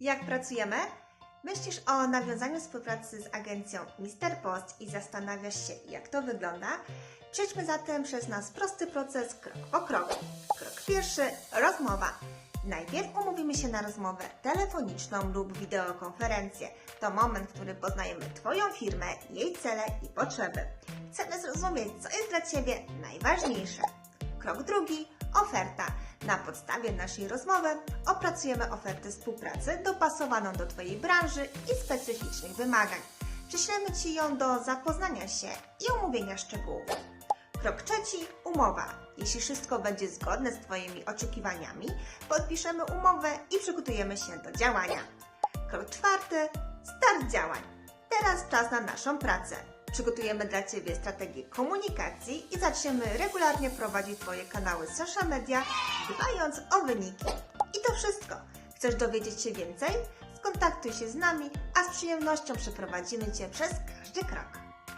Jak pracujemy? Myślisz o nawiązaniu współpracy z agencją Mr. Post i zastanawiasz się, jak to wygląda? Przejdźmy zatem przez nas prosty proces krok po kroku. Krok pierwszy rozmowa. Najpierw umówimy się na rozmowę telefoniczną lub wideokonferencję. To moment, w którym poznajemy Twoją firmę, jej cele i potrzeby. Chcemy zrozumieć, co jest dla Ciebie najważniejsze. Krok drugi oferta. Na podstawie naszej rozmowy opracujemy ofertę współpracy dopasowaną do Twojej branży i specyficznych wymagań. Prześlemy Ci ją do zapoznania się i omówienia szczegółów. Krok trzeci umowa. Jeśli wszystko będzie zgodne z Twoimi oczekiwaniami, podpiszemy umowę i przygotujemy się do działania. Krok czwarty start działań. Teraz czas na naszą pracę. Przygotujemy dla Ciebie strategię komunikacji i zaczniemy regularnie prowadzić Twoje kanały social media, dbając o wyniki. I to wszystko. Chcesz dowiedzieć się więcej? Skontaktuj się z nami, a z przyjemnością przeprowadzimy Cię przez każdy krok.